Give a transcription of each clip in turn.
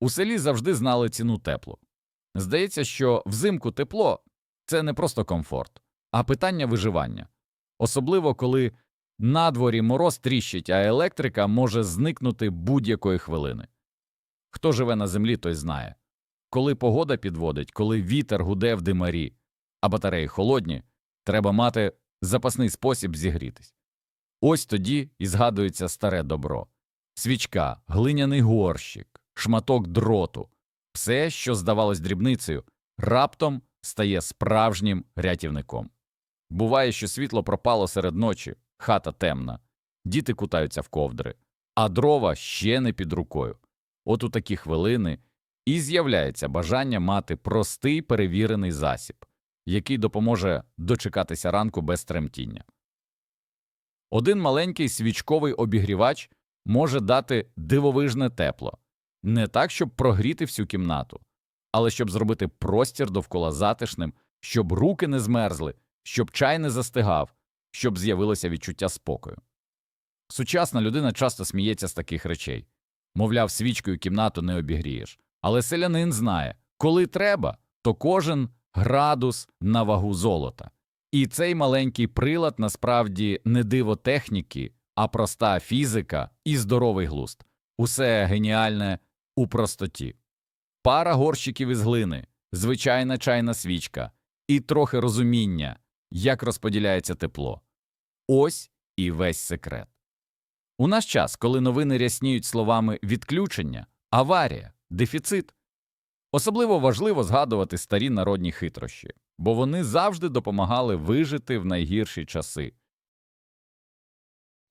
У селі завжди знали ціну теплу. Здається, що взимку тепло це не просто комфорт, а питання виживання. Особливо, коли на дворі мороз тріщить, а електрика може зникнути будь-якої хвилини. Хто живе на землі, той знає. Коли погода підводить, коли вітер гуде в димарі, а батареї холодні, треба мати запасний спосіб зігрітись. Ось тоді і згадується старе добро свічка, глиняний горщик, шматок дроту, все, що здавалось дрібницею, раптом стає справжнім рятівником. Буває, що світло пропало серед ночі, хата темна, діти кутаються в ковдри, а дрова ще не під рукою. От у такі хвилини і з'являється бажання мати простий перевірений засіб, який допоможе дочекатися ранку без тремтіння. Один маленький свічковий обігрівач може дати дивовижне тепло, не так, щоб прогріти всю кімнату, але щоб зробити простір довкола затишним, щоб руки не змерзли, щоб чай не застигав, щоб з'явилося відчуття спокою. Сучасна людина часто сміється з таких речей мовляв, свічкою кімнату не обігрієш. Але селянин знає, коли треба, то кожен градус на вагу золота. І цей маленький прилад насправді не диво техніки, а проста фізика і здоровий глузд. Усе геніальне у простоті. Пара горщиків із глини, звичайна чайна свічка і трохи розуміння, як розподіляється тепло. Ось і весь секрет. У наш час, коли новини рясніють словами відключення, аварія, дефіцит, особливо важливо згадувати старі народні хитрощі, бо вони завжди допомагали вижити в найгірші часи.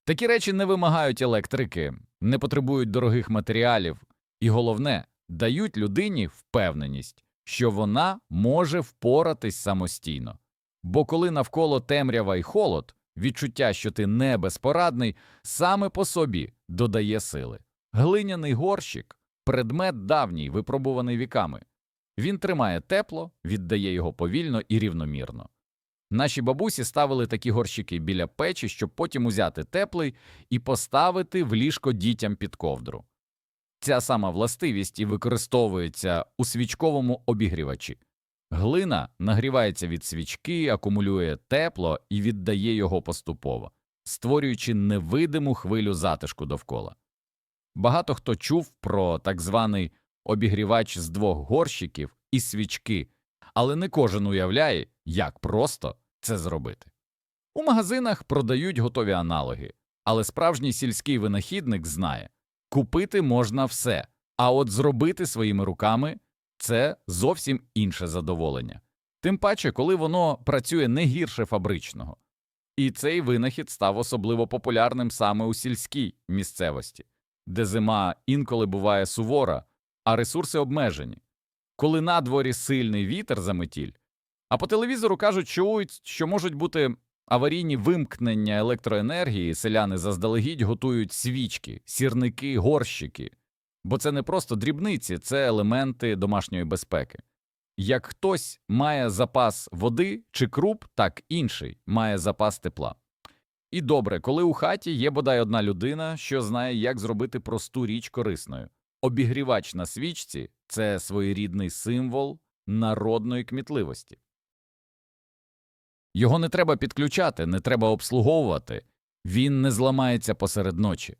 Такі речі не вимагають електрики, не потребують дорогих матеріалів і, головне, дають людині впевненість, що вона може впоратись самостійно. Бо коли навколо темрява й холод, відчуття, що ти не безпорадний, саме по собі додає сили. Глиняний горщик предмет давній, випробуваний віками. Він тримає тепло, віддає його повільно і рівномірно. Наші бабусі ставили такі горщики біля печі, щоб потім узяти теплий і поставити в ліжко дітям під ковдру. Ця сама властивість і використовується у свічковому обігрівачі. Глина нагрівається від свічки, акумулює тепло і віддає його поступово, створюючи невидиму хвилю затишку довкола. Багато хто чув про так званий обігрівач з двох горщиків і свічки, але не кожен уявляє, як просто це зробити. У магазинах продають готові аналоги, але справжній сільський винахідник знає купити можна все, а от зробити своїми руками це зовсім інше задоволення. Тим паче, коли воно працює не гірше фабричного. І цей винахід став особливо популярним саме у сільській місцевості, де зима інколи буває сувора, а ресурси обмежені. Коли на дворі сильний вітер заметіль, а по телевізору кажуть, чують, що можуть бути аварійні вимкнення електроенергії, селяни заздалегідь готують свічки, сірники, горщики, бо це не просто дрібниці, це елементи домашньої безпеки. Як хтось має запас води чи круп, так інший має запас тепла. І добре, коли у хаті є бодай одна людина, що знає, як зробити просту річ корисною. Обігрівач на свічці це своєрідний символ народної кмітливості. Його не треба підключати, не треба обслуговувати, він не зламається посеред ночі.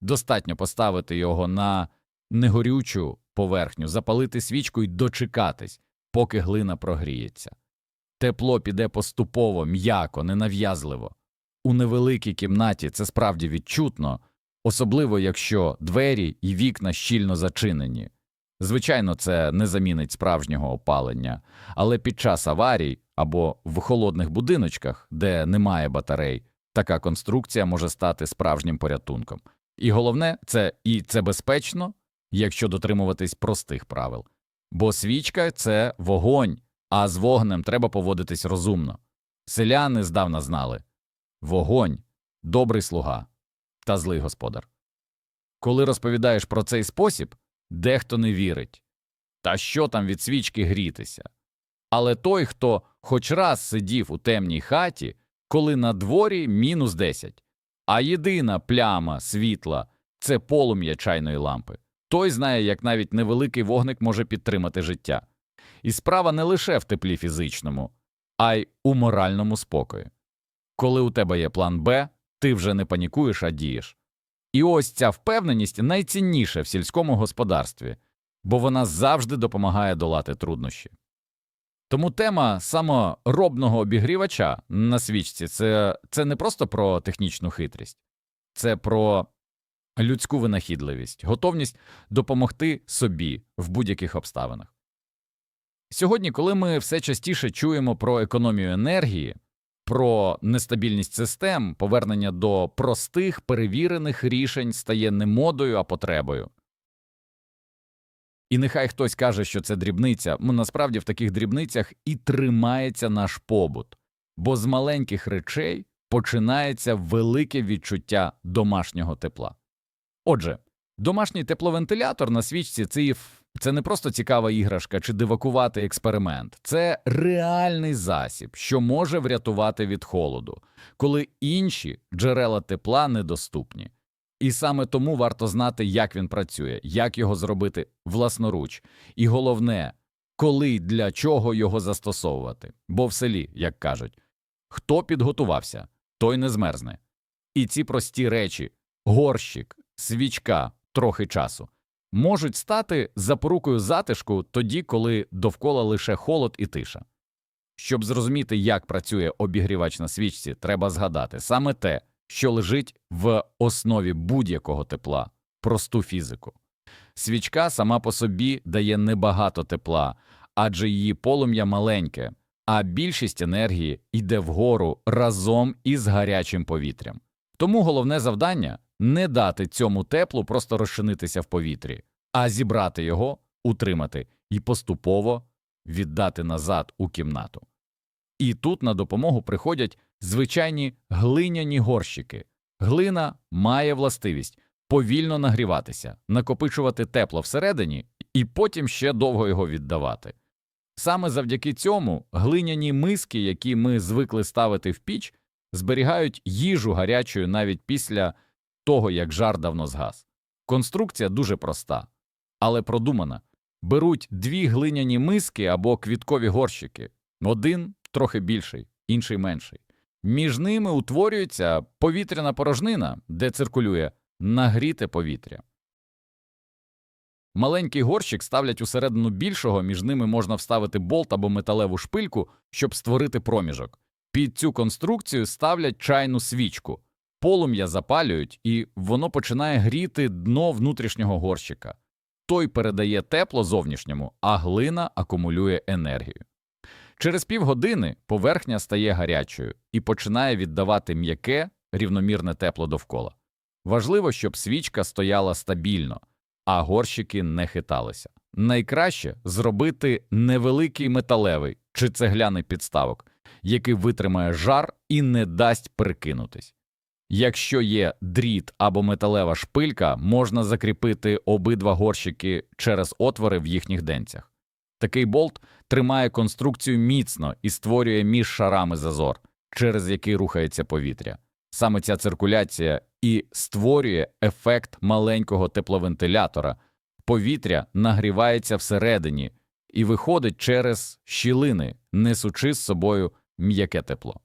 Достатньо поставити його на негорючу поверхню, запалити свічку і дочекатись, поки глина прогріється. Тепло піде поступово, м'яко, ненав'язливо. У невеликій кімнаті це справді відчутно, особливо якщо двері і вікна щільно зачинені. Звичайно, це не замінить справжнього опалення, але під час аварій або в холодних будиночках, де немає батарей, така конструкція може стати справжнім порятунком. І головне, це і це безпечно, якщо дотримуватись простих правил. Бо свічка це вогонь, а з вогнем треба поводитись розумно. Селяни здавна знали вогонь добрий слуга та злий господар. Коли розповідаєш про цей спосіб, дехто не вірить. Та що там від свічки грітися? Але той, хто хоч раз сидів у темній хаті, коли на дворі мінус 10, а єдина пляма світла це полум'я чайної лампи, Той знає, як навіть невеликий вогник може підтримати життя. І справа не лише в теплі фізичному, а й у моральному спокої. Коли у тебе є план Б, ти вже не панікуєш, а дієш. І ось ця впевненість найцінніша в сільському господарстві, бо вона завжди допомагає долати труднощі. Тому тема саморобного обігрівача на свічці це, це не просто про технічну хитрість, це про людську винахідливість, готовність допомогти собі в будь-яких обставинах. Сьогодні, коли ми все частіше чуємо про економію енергії, про нестабільність систем, повернення до простих перевірених рішень стає не модою, а потребою. І нехай хтось каже, що це дрібниця, ну насправді в таких дрібницях і тримається наш побут, бо з маленьких речей починається велике відчуття домашнього тепла. Отже, домашній тепловентилятор на свічці це, це не просто цікава іграшка чи дивакуватий експеримент, це реальний засіб, що може врятувати від холоду, коли інші джерела тепла недоступні. І саме тому варто знати, як він працює, як його зробити власноруч, і головне, коли й для чого його застосовувати. Бо в селі, як кажуть, хто підготувався, той не змерзне. І ці прості речі горщик, свічка, трохи часу можуть стати запорукою затишку тоді, коли довкола лише холод і тиша. Щоб зрозуміти, як працює обігрівач на свічці, треба згадати саме те, що лежить в основі будь-якого тепла просту фізику. Свічка сама по собі дає небагато тепла, адже її полум'я маленьке, а більшість енергії йде вгору разом із гарячим повітрям. Тому головне завдання не дати цьому теплу просто розчинитися в повітрі, а зібрати його, утримати і поступово віддати назад у кімнату. І тут на допомогу приходять звичайні глиняні горщики. Глина має властивість повільно нагріватися, накопичувати тепло всередині і потім ще довго його віддавати. Саме завдяки цьому глиняні миски, які ми звикли ставити в піч, зберігають їжу гарячою навіть після того, як жар давно згас. Конструкція дуже проста, але продумана. Беруть дві глиняні миски або квіткові горщики, один трохи більший, інший менший. Між ними утворюється повітряна порожнина, де циркулює нагріте повітря. Маленький горщик ставлять усередину більшого, між ними можна вставити болт або металеву шпильку, щоб створити проміжок. Під цю конструкцію ставлять чайну свічку, полум'я запалюють, і воно починає гріти дно внутрішнього горщика. Той передає тепло зовнішньому, а глина акумулює енергію. Через півгодини поверхня стає гарячою і починає віддавати м'яке, рівномірне тепло довкола. Важливо, щоб свічка стояла стабільно, а горщики не хиталися. Найкраще зробити невеликий металевий чи цегляний підставок, який витримає жар і не дасть перекинутись. Якщо є дріт або металева шпилька, можна закріпити обидва горщики через отвори в їхніх денцях. Такий болт тримає конструкцію міцно і створює між шарами зазор, через який рухається повітря. Саме ця циркуляція і створює ефект маленького тепловентилятора. Повітря нагрівається всередині і виходить через щілини, несучи з собою м'яке тепло.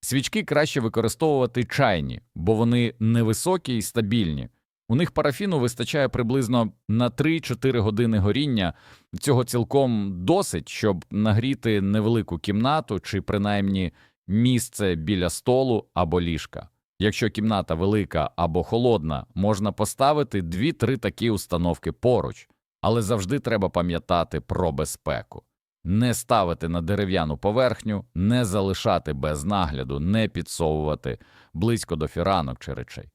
Свічки краще використовувати чайні, бо вони невисокі і стабільні. У них парафіну вистачає приблизно на 3-4 години горіння. Цього цілком досить, щоб нагріти невелику кімнату чи принаймні місце біля столу або ліжка. Якщо кімната велика або холодна, можна поставити 2-3 такі установки поруч, але завжди треба пам'ятати про безпеку. Не ставити на дерев'яну поверхню, не залишати без нагляду, не підсовувати близько до фіранок чи речей.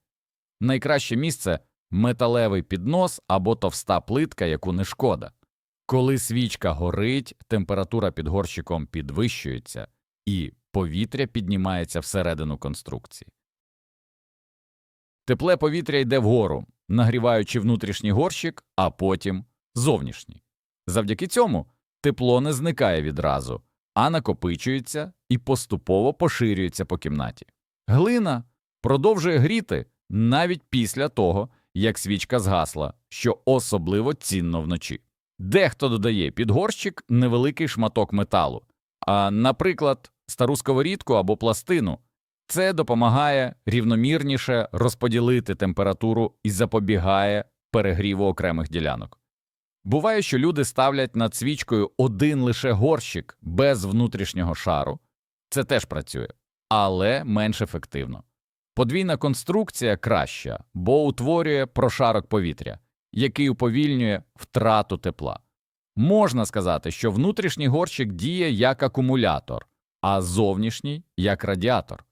Найкраще місце металевий піднос або товста плитка, яку не шкода. Коли свічка горить, температура під горщиком підвищується і повітря піднімається всередину конструкції. Тепле повітря йде вгору, нагріваючи внутрішній горщик, а потім зовнішній. Завдяки цьому тепло не зникає відразу, а накопичується і поступово поширюється по кімнаті. Глина продовжує гріти навіть після того, як свічка згасла, що особливо цінно вночі. Дехто додає під горщик невеликий шматок металу, а, наприклад, стару сковорідку або пластину. Це допомагає рівномірніше розподілити температуру і запобігає перегріву окремих ділянок. Буває, що люди ставлять над свічкою один лише горщик без внутрішнього шару. Це теж працює, але менш ефективно. Подвійна конструкція краща, бо утворює прошарок повітря, який уповільнює втрату тепла. Можна сказати, що внутрішній горщик діє як акумулятор, а зовнішній як радіатор.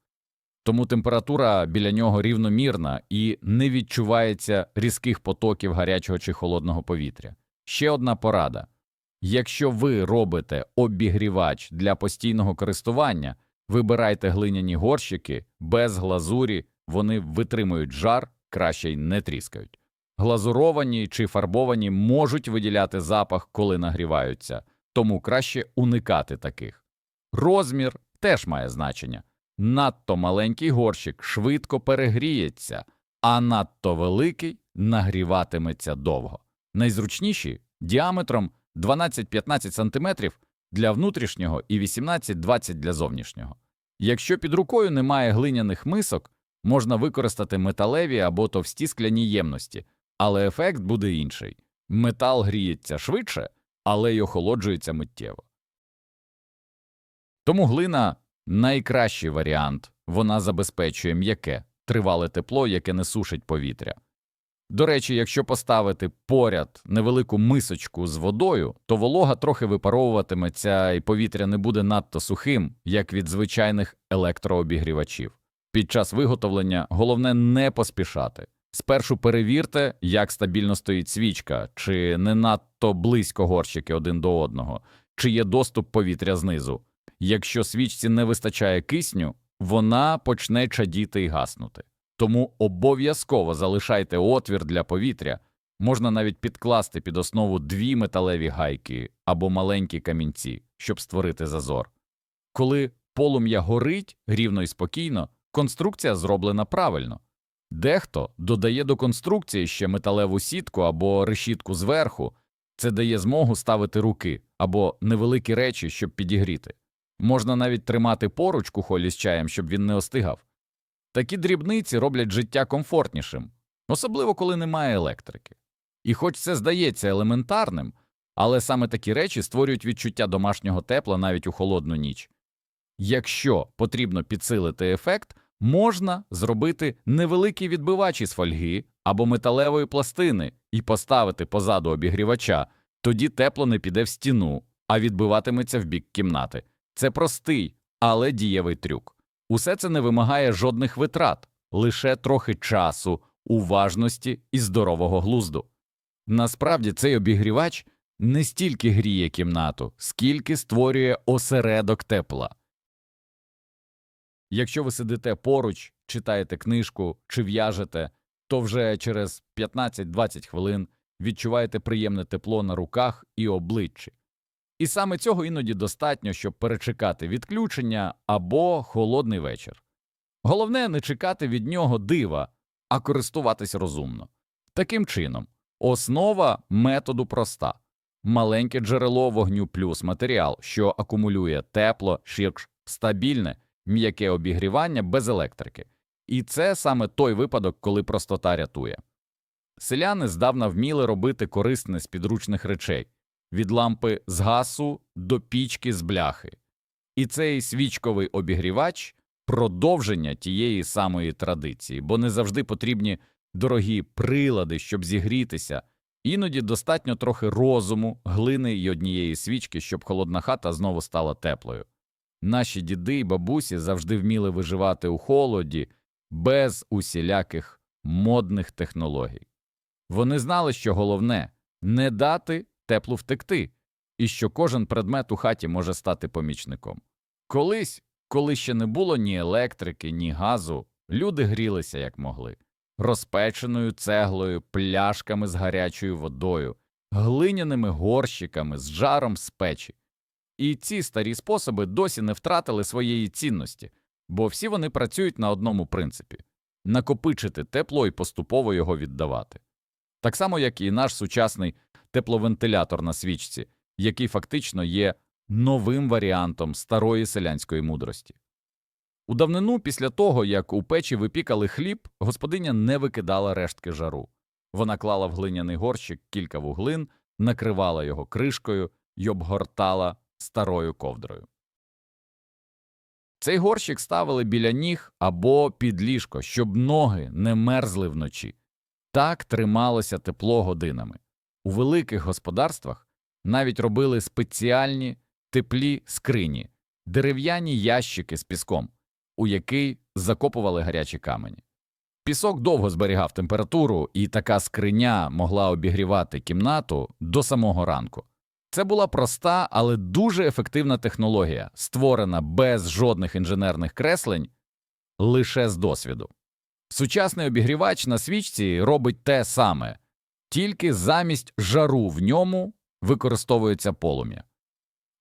Тому температура біля нього рівномірна і не відчувається різких потоків гарячого чи холодного повітря. Ще одна порада. Якщо ви робите обігрівач для постійного користування, вибирайте глиняні горщики без глазурі, вони витримують жар, краще й не тріскають. Глазуровані чи фарбовані можуть виділяти запах, коли нагріваються, тому краще уникати таких. Розмір теж має значення. Надто маленький горщик швидко перегріється, а надто великий нагріватиметься довго. Найзручніші діаметром 12-15 см для внутрішнього і 18-20 для зовнішнього. Якщо під рукою немає глиняних мисок, можна використати металеві або товсті скляні ємності, але ефект буде інший. Метал гріється швидше, але й охолоджується миттєво. Тому глина найкращий варіант, вона забезпечує м'яке, тривале тепло, яке не сушить повітря. До речі, якщо поставити поряд невелику мисочку з водою, то волога трохи випаровуватиметься і повітря не буде надто сухим, як від звичайних електрообігрівачів. Під час виготовлення головне не поспішати. Спершу перевірте, як стабільно стоїть свічка, чи не надто близько горщики один до одного, чи є доступ повітря знизу. Якщо свічці не вистачає кисню, вона почне чадіти і гаснути. Тому обов'язково залишайте отвір для повітря, можна навіть підкласти під основу дві металеві гайки або маленькі камінці, щоб створити зазор. Коли полум'я горить рівно і спокійно, конструкція зроблена правильно. Дехто додає до конструкції ще металеву сітку або решітку зверху, це дає змогу ставити руки або невеликі речі, щоб підігріти. Можна навіть тримати поруч кухолі з чаєм, щоб він не остигав. Такі дрібниці роблять життя комфортнішим, особливо коли немає електрики. І хоч це здається елементарним, але саме такі речі створюють відчуття домашнього тепла навіть у холодну ніч. Якщо потрібно підсилити ефект, можна зробити невеликий відбивач із фольги або металевої пластини і поставити позаду обігрівача, тоді тепло не піде в стіну, а відбиватиметься в бік кімнати. Це простий, але дієвий трюк. Усе це не вимагає жодних витрат, лише трохи часу, уважності і здорового глузду. Насправді цей обігрівач не стільки гріє кімнату, скільки створює осередок тепла. Якщо ви сидите поруч, читаєте книжку чи в'яжете, то вже через 15-20 хвилин відчуваєте приємне тепло на руках і обличчі. І саме цього іноді достатньо, щоб перечекати відключення або холодний вечір. Головне не чекати від нього дива, а користуватись розумно. Таким чином, основа методу проста маленьке джерело вогню плюс матеріал, що акумулює тепло, ширш, стабільне, м'яке обігрівання без електрики. І це саме той випадок, коли простота рятує. Селяни здавна вміли робити корисне з підручних речей від лампи з гасу до пічки з бляхи. І цей свічковий обігрівач продовження тієї самої традиції, бо не завжди потрібні дорогі прилади, щоб зігрітися, іноді достатньо трохи розуму, глини й однієї свічки, щоб холодна хата знову стала теплою. Наші діди й бабусі завжди вміли виживати у холоді без усіляких модних технологій. Вони знали, що головне не дати теплу втекти, і що кожен предмет у хаті може стати помічником. Колись, коли ще не було ні електрики, ні газу, люди грілися як могли розпеченою цеглою, пляшками з гарячою водою, глиняними горщиками з жаром з печі. І ці старі способи досі не втратили своєї цінності, бо всі вони працюють на одному принципі накопичити тепло і поступово його віддавати. Так само, як і наш сучасний тепловентилятор на свічці, який фактично є новим варіантом старої селянської мудрості. У давнину, після того, як у печі випікали хліб, господиня не викидала рештки жару. Вона клала в глиняний горщик кілька вуглин, накривала його кришкою й обгортала старою ковдрою. Цей горщик ставили біля ніг або під ліжко, щоб ноги не мерзли вночі. Так трималося тепло годинами. У великих господарствах навіть робили спеціальні теплі скрині, дерев'яні ящики з піском, у який закопували гарячі камені. Пісок довго зберігав температуру, і така скриня могла обігрівати кімнату до самого ранку. Це була проста, але дуже ефективна технологія, створена без жодних інженерних креслень, лише з досвіду. Сучасний обігрівач на свічці робить те саме, тільки замість жару в ньому використовується полум'я.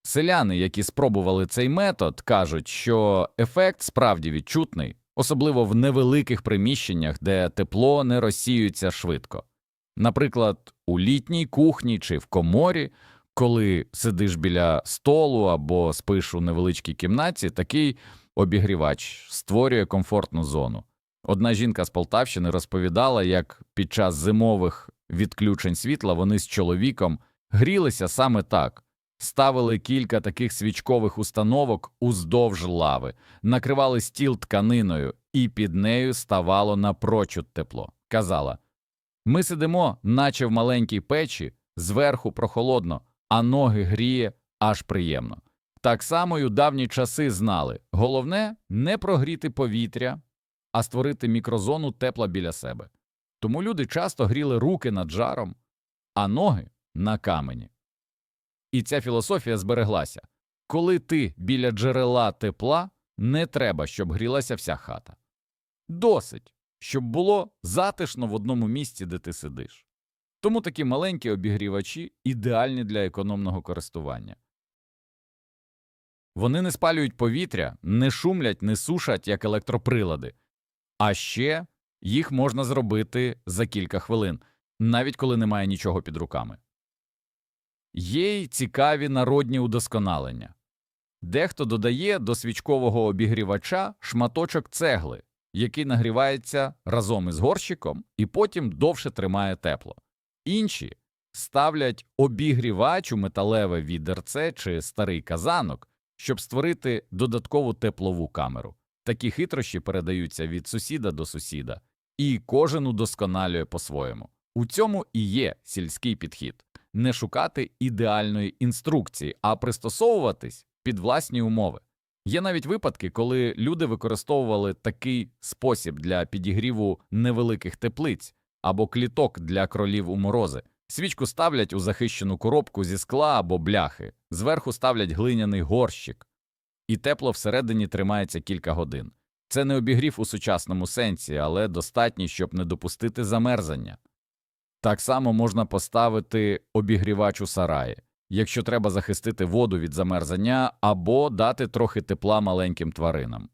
Селяни, які спробували цей метод, кажуть, що ефект справді відчутний, особливо в невеликих приміщеннях, де тепло не розсіюється швидко. Наприклад, у літній кухні чи в коморі, коли сидиш біля столу або спиш у невеличкій кімнаті, такий обігрівач створює комфортну зону. Одна жінка з Полтавщини розповідала, як під час зимових відключень світла вони з чоловіком грілися саме так. Ставили кілька таких свічкових установок уздовж лави, накривали стіл тканиною, і під нею ставало напрочуд тепло. Казала Ми сидимо, наче в маленькій печі, зверху прохолодно, а ноги гріє аж приємно. Так само й у давні часи знали головне не прогріти повітря, а створити мікрозону тепла біля себе. Тому люди часто гріли руки над жаром, а ноги на камені. І ця філософія збереглася коли ти біля джерела тепла, не треба, щоб грілася вся хата. Досить, щоб було затишно в одному місці, де ти сидиш. Тому такі маленькі обігрівачі ідеальні для економного користування. Вони не спалюють повітря, не шумлять, не сушать, як електроприлади, а ще їх можна зробити за кілька хвилин, навіть коли немає нічого під руками. Є й цікаві народні удосконалення. Дехто додає до свічкового обігрівача шматочок цегли, який нагрівається разом із горщиком і потім довше тримає тепло. Інші ставлять обігрівач у металеве відерце чи старий казанок, щоб створити додаткову теплову камеру. Такі хитрощі передаються від сусіда до сусіда, і кожен удосконалює по-своєму. У цьому і є сільський підхід не шукати ідеальної інструкції, а пристосовуватись під власні умови. Є навіть випадки, коли люди використовували такий спосіб для підігріву невеликих теплиць або кліток для кролів у морози. Свічку ставлять у захищену коробку зі скла або бляхи, зверху ставлять глиняний горщик, і тепло всередині тримається кілька годин. Це не обігрів у сучасному сенсі, але достатній, щоб не допустити замерзання. Так само можна поставити обігрівач у сараї, якщо треба захистити воду від замерзання або дати трохи тепла маленьким тваринам.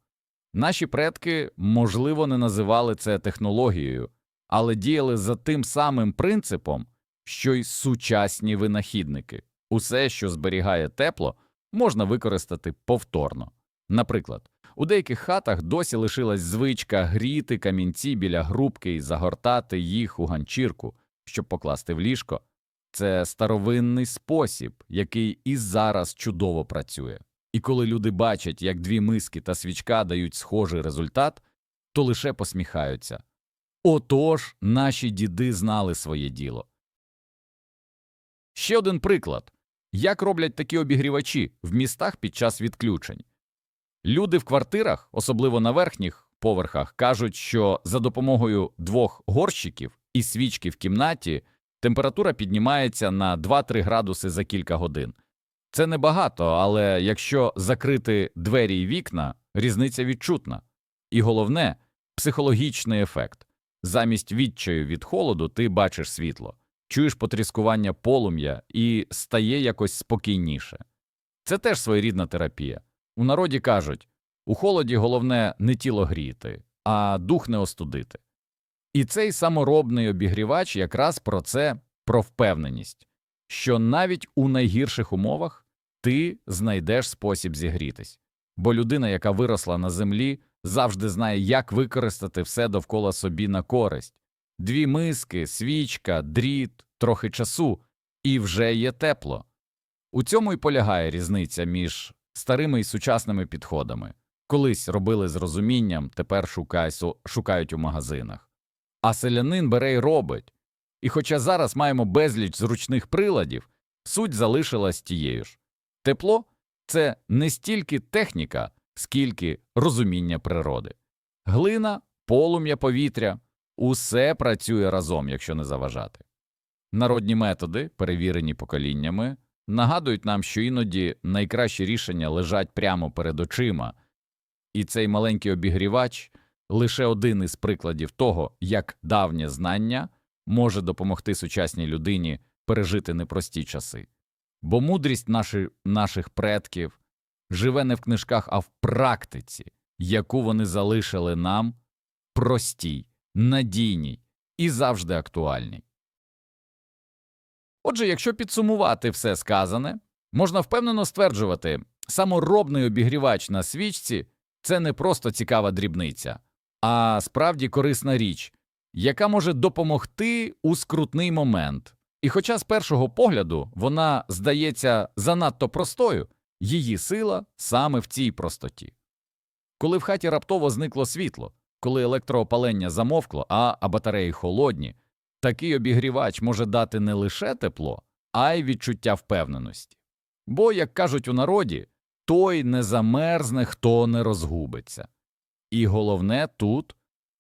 Наші предки, можливо, не називали це технологією, але діяли за тим самим принципом, що й сучасні винахідники. Усе, що зберігає тепло, можна використати повторно. Наприклад, у деяких хатах досі лишилась звичка гріти камінці біля грубки і загортати їх у ганчірку, щоб покласти в ліжко. Це старовинний спосіб, який і зараз чудово працює. І коли люди бачать, як дві миски та свічка дають схожий результат, то лише посміхаються. Отож, наші діди знали своє діло. Ще один приклад як роблять такі обігрівачі в містах під час відключень. Люди в квартирах, особливо на верхніх поверхах, кажуть, що за допомогою двох горщиків і свічки в кімнаті температура піднімається на 2-3 градуси за кілька годин. Це небагато, але якщо закрити двері і вікна, різниця відчутна. І головне психологічний ефект. Замість відчаю від холоду ти бачиш світло, чуєш потріскування полум'я і стає якось спокійніше. Це теж своєрідна терапія. У народі кажуть у холоді головне не тіло гріти, а дух не остудити. І цей саморобний обігрівач якраз про це, про впевненість, що навіть у найгірших умовах ти знайдеш спосіб зігрітись, бо людина, яка виросла на землі, завжди знає, як використати все довкола собі на користь. Дві миски, свічка, дріт, трохи часу, і вже є тепло. У цьому й полягає різниця між старими і сучасними підходами. Колись робили з розумінням, тепер шукають у магазинах. А селянин бере й робить. І хоча зараз маємо безліч зручних приладів, суть залишилась тією ж. Тепло це не стільки техніка, скільки розуміння природи. Глина, полум'я повітря усе працює разом, якщо не заважати. Народні методи, перевірені поколіннями, нагадують нам, що іноді найкращі рішення лежать прямо перед очима, і цей маленький обігрівач лише один із прикладів того, як давнє знання може допомогти сучасній людині пережити непрості часи. Бо мудрість наші, наших предків живе не в книжках, а в практиці, яку вони залишили нам простій, надійній і завжди актуальній. Отже, якщо підсумувати все сказане, можна впевнено стверджувати, саморобний обігрівач на свічці це не просто цікава дрібниця, а справді корисна річ, яка може допомогти у скрутний момент. І хоча з першого погляду вона здається занадто простою, її сила саме в цій простоті. Коли в хаті раптово зникло світло, коли електроопалення замовкло, а, а батареї холодні, такий обігрівач може дати не лише тепло, а й відчуття впевненості. Бо, як кажуть у народі, той не замерзне, хто не розгубиться. І головне тут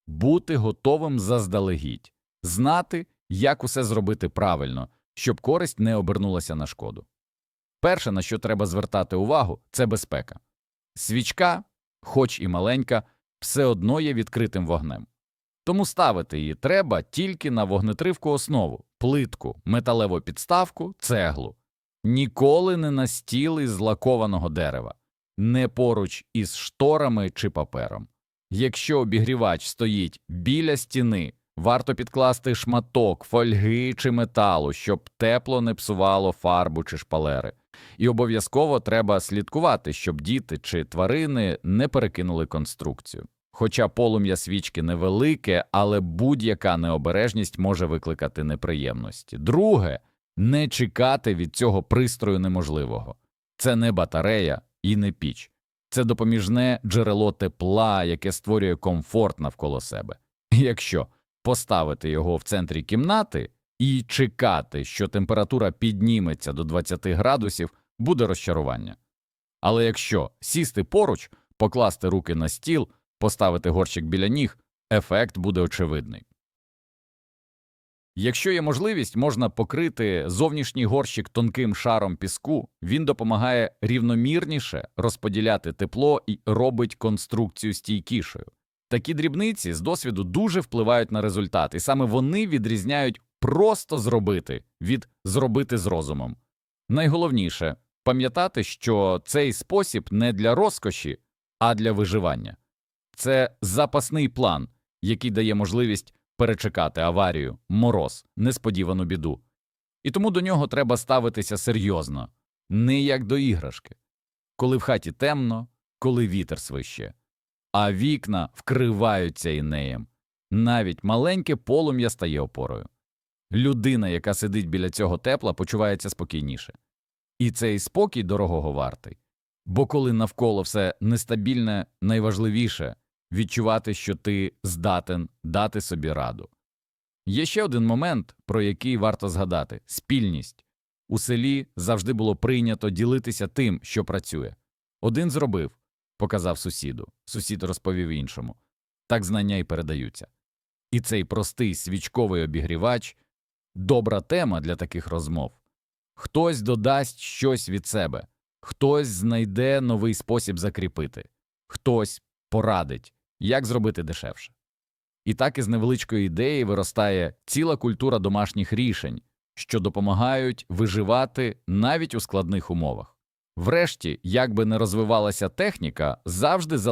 бути готовим заздалегідь, знати, як усе зробити правильно, щоб користь не обернулася на шкоду. Перше, на що треба звертати увагу, це безпека. Свічка, хоч і маленька, все одно є відкритим вогнем. Тому ставити її треба тільки на вогнетривку основу, плитку, металеву підставку, цеглу. Ніколи не на стіл із лакованого дерева, не поруч із шторами чи папером. Якщо обігрівач стоїть біля стіни, варто підкласти шматок фольги чи металу, щоб тепло не псувало фарбу чи шпалери. І обов'язково треба слідкувати, щоб діти чи тварини не перекинули конструкцію. Хоча полум'я свічки невелике, але будь-яка необережність може викликати неприємності. Друге, не чекати від цього пристрою неможливого. Це не батарея і не піч. Це допоміжне джерело тепла, яке створює комфорт навколо себе. Якщо поставити його в центрі кімнати і чекати, що температура підніметься до 20 градусів, буде розчарування. Але якщо сісти поруч, покласти руки на стіл, поставити горщик біля ніг, ефект буде очевидний. Якщо є можливість, можна покрити зовнішній горщик тонким шаром піску, він допомагає рівномірніше розподіляти тепло і робить конструкцію стійкішою. Такі дрібниці з досвіду дуже впливають на результат, і саме вони відрізняють просто зробити від зробити з розумом. Найголовніше пам'ятати, що цей спосіб не для розкоші, а для виживання. Це запасний план, який дає можливість перечекати аварію, мороз, несподівану біду. І тому до нього треба ставитися серйозно, не як до іграшки, коли в хаті темно, коли вітер свище, а вікна вкриваються інеєм. Навіть маленьке полум'я стає опорою. Людина, яка сидить біля цього тепла, почувається спокійніше. І цей спокій дорогого вартий. Бо коли навколо все нестабільне, найважливіше відчувати, що ти здатен дати собі раду. Є ще один момент, про який варто згадати спільність. У селі завжди було прийнято ділитися тим, що працює. Один зробив, показав сусіду, сусід розповів іншому. Так знання й передаються. І цей простий свічковий обігрівач добра тема для таких розмов. Хтось додасть щось від себе, хтось знайде новий спосіб закріпити, хтось порадить, як зробити дешевше. І так із невеличкої ідеї виростає ціла культура домашніх рішень, що допомагають виживати навіть у складних умовах. Врешті, як би не розвивалася техніка, завжди залишиться